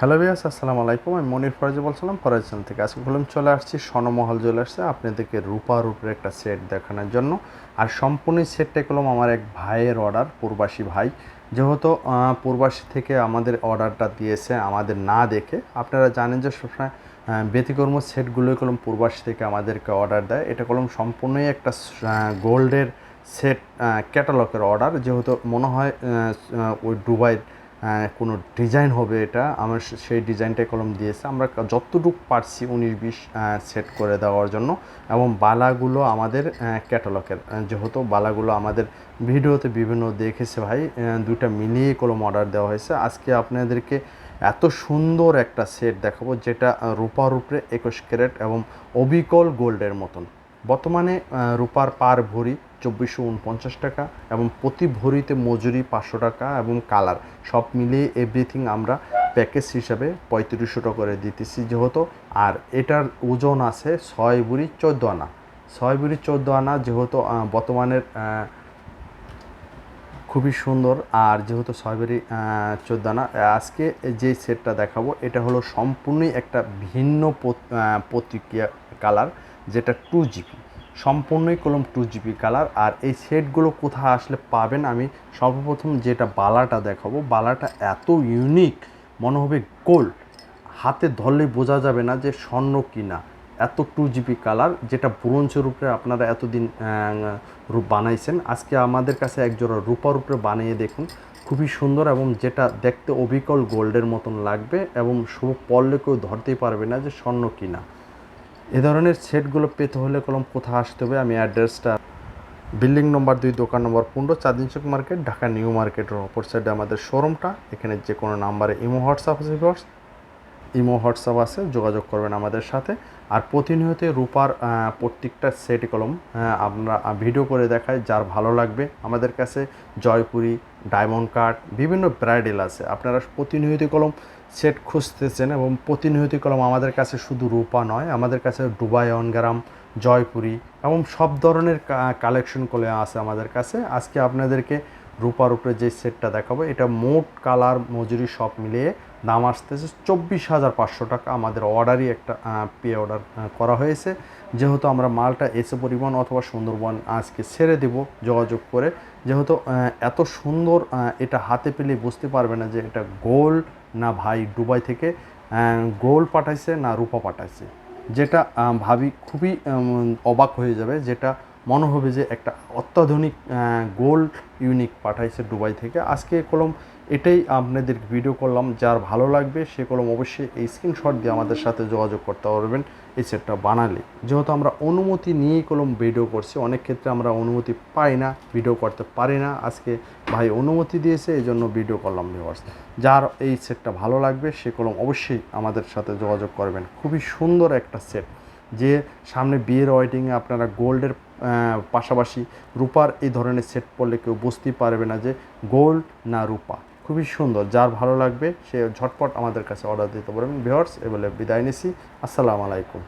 Hello বিয়াস আসসালামু আলাইকুম। আমি মনির ফরাজি বলছিলাম, ফরাজ চ্যানেল থেকে আজকে বললাম, চলে আসছি স্বর্ণমহল আসছে আপনাদেরকে রূপার উপরে একটা সেট দেখানোর জন্য। আর সম্পূর্ণ সেটটা করলাম আমার এক ভাইয়ের অর্ডার পূর্বাসী ভাই। যেহেতু পূর্বাসী থেকে আমাদের অর্ডারটা দিয়েছে, আমাদের না দেখে। আপনারা জানেন যে সবসময় ব্যতিকর্ম সেটগুলোই কলম পূর্বাসী থেকে আমাদেরকে অর্ডার দেয়। এটা কলম সম্পূর্ণই একটা গোল্ডের সেট ক্যাটালগের অর্ডার যেহেতু মনে হয় ওই দুবাইয়ের কোনো ডিজাইন হবে এটা। আমার সেই ডিজাইনটাই কলম দিয়েছে। আমরা যতটুকু পারছি উনিশ বিশ সেট করে দেওয়ার জন্য। এবং বালাগুলো আমাদের ক্যাটালগের যেহেতু বালাগুলো আমাদের ভিডিওতে বিভিন্ন দেখেছে ভাই দুইটা মিলিয়ে কলম অর্ডার দেওয়া হয়েছে। আজকে আপনাদেরকে এত সুন্দর একটা সেট দেখাবো, যেটা রূপার উপরে একুশ ক্যারেট এবং অবিকল গোল্ডের মতন। বর্তমানে রূপার পার ভরি চব্বিশশো উনপঞ্চাশ টাকা এবং প্রতি ভরিতে মজুরি পাঁচশো টাকা এবং কালার সব মিলিয়ে এভরিথিং আমরা প্যাকেজ হিসাবে পঁয়ত্রিশশো টাকা করে দিতেছি যেহেতু। আর এটার ওজন আছে ছয় বুড়ি চোদ্দ আনা। ছয় বুড়ি চোদ্দ আনা যেহেতু বর্তমানের খুবই সুন্দর। আর যেহেতু ছয়বারি চোদ্দানা আজকে যে সেটটা দেখাবো, এটা হলো সম্পূর্ণই একটা ভিন্ন প্রতিক্রিয়া কালার, যেটা টু জিবি সম্পূর্ণই কলম টু জিবি কালার। আর এই সেটগুলো কোথায় আসলে পাবেন? আমি সর্বপ্রথম যেটা বালাটা দেখাবো। বালাটা এত ইউনিক মনে হবে গোল্ড হাতে ধরলে বোঝা যাবে না যে স্বর্ণ কিনা। এত টু জিবি কালার, যেটা ব্রোঞ্জের উপরে আপনারা এতদিন রূপ বানাইছেন। আজকে আমাদের কাছে একজোড়া রূপার উপরে বানিয়ে দেখুন। খুবই সুন্দর এবং যেটা দেখতে অবিকল গোল্ডের মতন লাগবে এবং শুভ পড়লে কেউ ধরতেই পারবে না যে স্বর্ণ কিনা। এ ধরনের সেটগুলো পেতে হলে কলম কোথায় আসতে হবে? আমি অ্যাড্রেসটা, বিল্ডিং নম্বর দুই, দোকান নম্বর পনেরো, চাঁদিনচক মার্কেট, ঢাকা নিউ মার্কেটের অপর সাইডে আমাদের শোরুমটা। এখানে যে কোনো নাম্বারে ইমো, হোয়াটসঅ্যাপ আছে ইমো, হোয়াটসঅ্যাপ আছে, যোগাযোগ করবেন আমাদের সাথে। আর প্রতিনিয়ত রূপার প্রত্যেকটা সেট কলম আমরা ভিডিও করে দেখাই যার ভালো লাগবে। আমাদের কাছে জয়পুরি, ডায়মন্ড কাট বিভিন্ন ব্রাইডেল আছে। আপনারা প্রতিনিয়ত কলম সেট খুঁজতেছেন এবং প্রতিনিয়ত কলম আমাদের কাছে শুধু রূপা নয়, আমাদের কাছে দুবাই অনগ্রাম, জয়পুরি এবং সব ধরনের কালেকশন কলে আছে আমাদের কাছে। আজকে আপনাদেরকে রূপার উপরে যে সেটটা দেখাবো, এটা মোট কালার মজুরি সব মিলিয়ে দাম আসতেছে চব্বিশ হাজার পাঁচশো টাকা। আমাদের অর্ডারই একটা পে অর্ডার করা হয়েছে। যেহেতু আমরা মালটা এসে পরিবহন অথবা সুন্দরবন আজকে ছেড়ে দেব যোগাযোগ করে, যেহেতু এত সুন্দর এটা হাতে পেলে বুঝতে পারবে না যে এটা গোল্ড না ভাই দুবাই থেকে গোল্ড পাঠাইছে না রূপা পাঠাইছে। যেটা ভাবি খুবই অবাক হয়ে যাবে, যেটা মনে হবে যে একটা অত্যাধুনিক গোল্ড ইউনিক পাঠাইছে দুবাই থেকে। আজকে কলম এটাই আপনাদের ভিডিও করলাম। যার ভালো লাগবে সে কলম অবশ্যই এই স্ক্রিনশট দিয়ে আমাদের সাথে যোগাযোগ করতে পারবেন। এই সেটটা বানালে। যেহেতু আমরা অনুমতি নিয়েই কলম ভিডিও করছি, অনেক ক্ষেত্রে আমরা অনুমতি পাই না ভিডিও করতে পারি না। আজকে ভাই অনুমতি দিয়েছে এই জন্য ভিডিও করলাম ভিউয়ার্স যার এই সেটটা ভালো লাগবে, সে কলম অবশ্যই আমাদের সাথে যোগাযোগ করবেন। খুবই সুন্দর একটা সেট যে সামনে বিয়ের ওয়েডিংয়ে আপনারা গোল্ডের পাশাপাশি রূপার এই ধরনের সেট পড়লে কেউ বুঝতেই পারবে না যে গোল্ড না রূপা। খুবই সুন্দর। যার ভালো লাগবে সে ঝটপট আমাদের কাছে অর্ডার দিতে পারবেন ভিওর্স এবারে বিদায় নিছি। আসসালামু আলাইকুম।